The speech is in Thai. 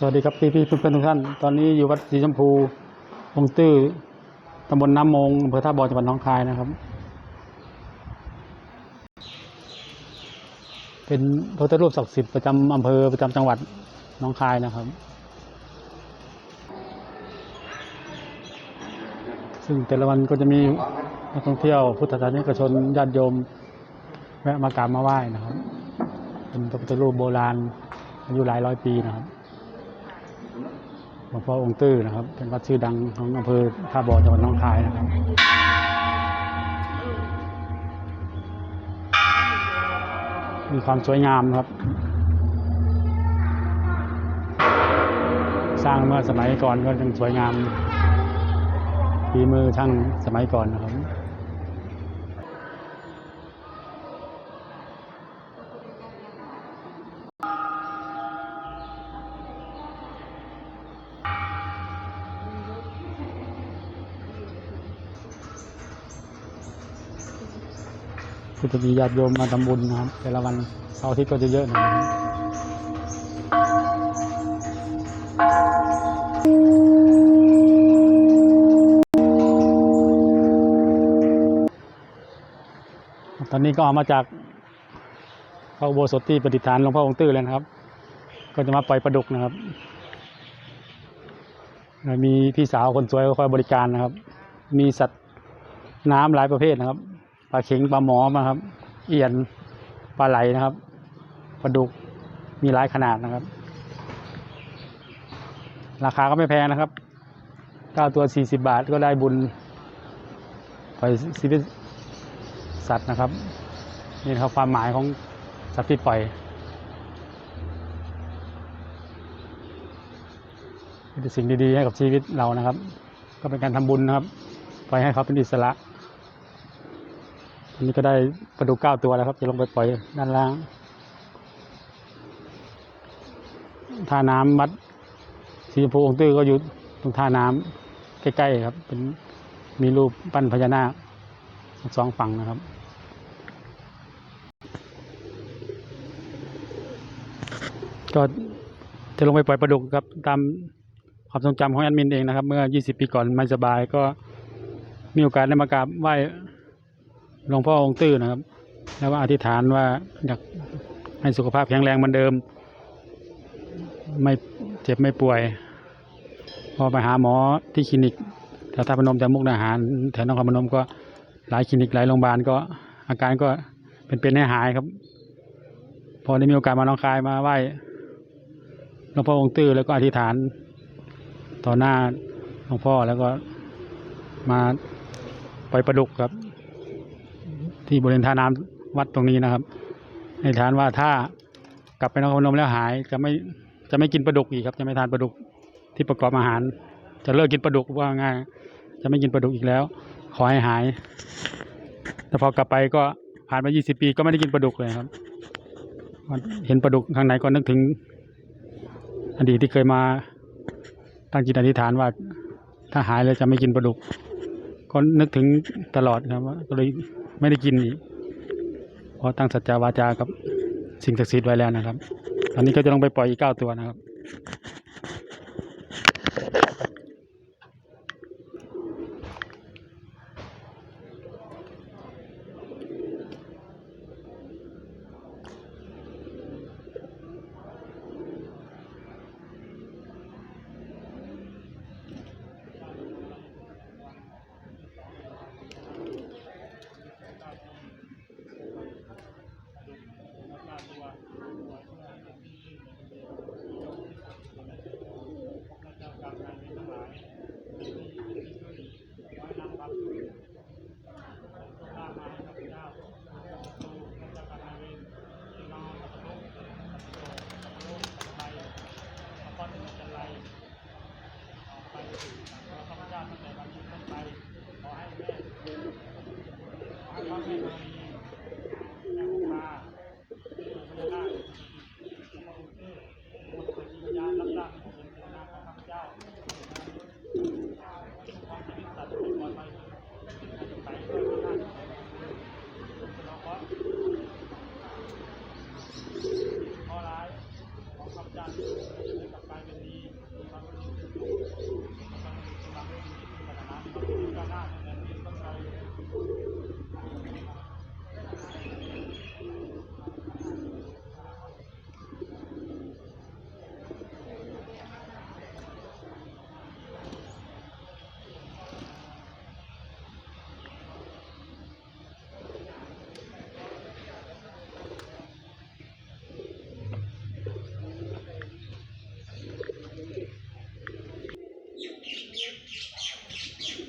สวัสดีครับพี่พี่เพื่อนๆทุกท่าน ตอนนี้อยู่วัดสีชมพูองตื้อตำบลน้ำมงอำเภอท่าบ่อจังหวัดหนองคายนะครับ เป็นพระพุทธรูปศักดิ์สิทธิ์ประจำอำเภอประจำจังหวัดหนองคายนะครับ ซึ่งแต่ละวันก็จะมีนักท่องเที่ยวพุทธศาสนิกชนญาติโยมแวะมากราบมาไหว้นะครับ เป็นพระพุทธรูปโบราณอายุหลายร้อยปีนะครับ หลวงพ่อองค์ตื้อนะครับ เป็นวัดชื่อดังของอำเภอท่าบ่อจังหวัดน้องคายนะครับมีความสวยงามนะครับ สร้างเมื่อสมัยก่อนก็ยังสวยงามฝีมือช่างสมัยก่อนนะครับ ก็จะมีญาติโยมมาทำบุญนะครับ แต่ละวันเสาร์อาทิตย์ก็จะเยอะหน่อยตอนนี้ก็ออกมาจากพระอุโบสถที่ประดิษฐานหลวงพ่อองค์ตื้อเลยนะครับ ก็จะมาปล่อยปลาดุกนะครับ มีพี่สาวคนสวยก็คอยบริการนะครับ มีสัตว์น้ำหลายประเภทนะครับ ปลาเข็งปลาหมอมาครับ เอียนปลาไหลนะครับปลาดุกมีหลายขนาดนะครับ ราคาก็ไม่แพงนะครับเก้าตัวสี่สิบาทก็ได้บุญไปชีวิตสัตว์นะครับ นี่ครับความหมายของสัตว์ที่ปล่อยเป็นสิ่งดีๆให้กับชีวิตเรานะครับ ก็เป็นการทำบุญนะครับ ปล่อยให้เขาเป็นอิสระ นนี้ก็ได้ปลาดุกเก้าตัวแล้วครับ จะลงไปปล่อยด้านล่างท่าน้ำวัดสีชมพูองค์ตื้อก็อยู่ตรงท่าน้ำใกล้ๆครับ เป็นมีรูปปั้นพญานาคสองฝั่งนะครับก็จะลงไปปล่อยปลาดุกครับตามความทรงจำของแอดมินเองนะครับ เมื่อ 20 ปีก่อนไม่สบายก็มีโอกาสได้มากราบไหว้ หลวงพ่อองค์ตื้อนะครับ แล้วก็อธิษฐานว่าอยากให้สุขภาพแข็งแรงเหมือนเดิม ไม่เจ็บไม่ป่วย พอไปหาหมอที่คลินิกแถวท่าพนมแถวมุกดาหารแถวนครพนมก็หลายคลินิกหลายโรงพยาบาลก็อาการก็เป็นเป็นให้หายครับ พอได้มีโอกาสมาน้องคายมาไหว้หลวงพ่อองค์ตื้อแล้วก็อธิษฐาน ต่อหน้าหลวงพ่อแล้วก็มาปล่อยปลาดุกครับ ที่บริเวณท่าน้ำวัดตรงนี้นะครับ ในฐานว่าถ้ากลับไปนครพนมแล้วหายจะไม่จะไม่กินปลาดุกอีกครับ จะไม่ทานปลาดุกที่ประกอบอาหาร จะเลิกกินปลาดุกว่าง่ายจะไม่กินปลาดุกอีกแล้ว ขอให้หายแต่พอกลับไปก็ผ่านมา20ปีก็ไม่ได้กินปลาดุกเลยครับเห็นปลาดุกข้างในก็นึกถึง อดีตที่เคยมาตั้งจิตอธิษฐานว่าถ้าหายแล้วจะไม่กินปลาดุก ก็นึกถึงตลอดครับว่าก็เลยไม่ได้กินอีกเพราะตั้งสัจจาวาจากับสิ่งศักดิ์สิทธิ์ไว้แล้วนะครับตอนนี้ก็จะลงไปปล่อยอีกเก้าตัวนะครับ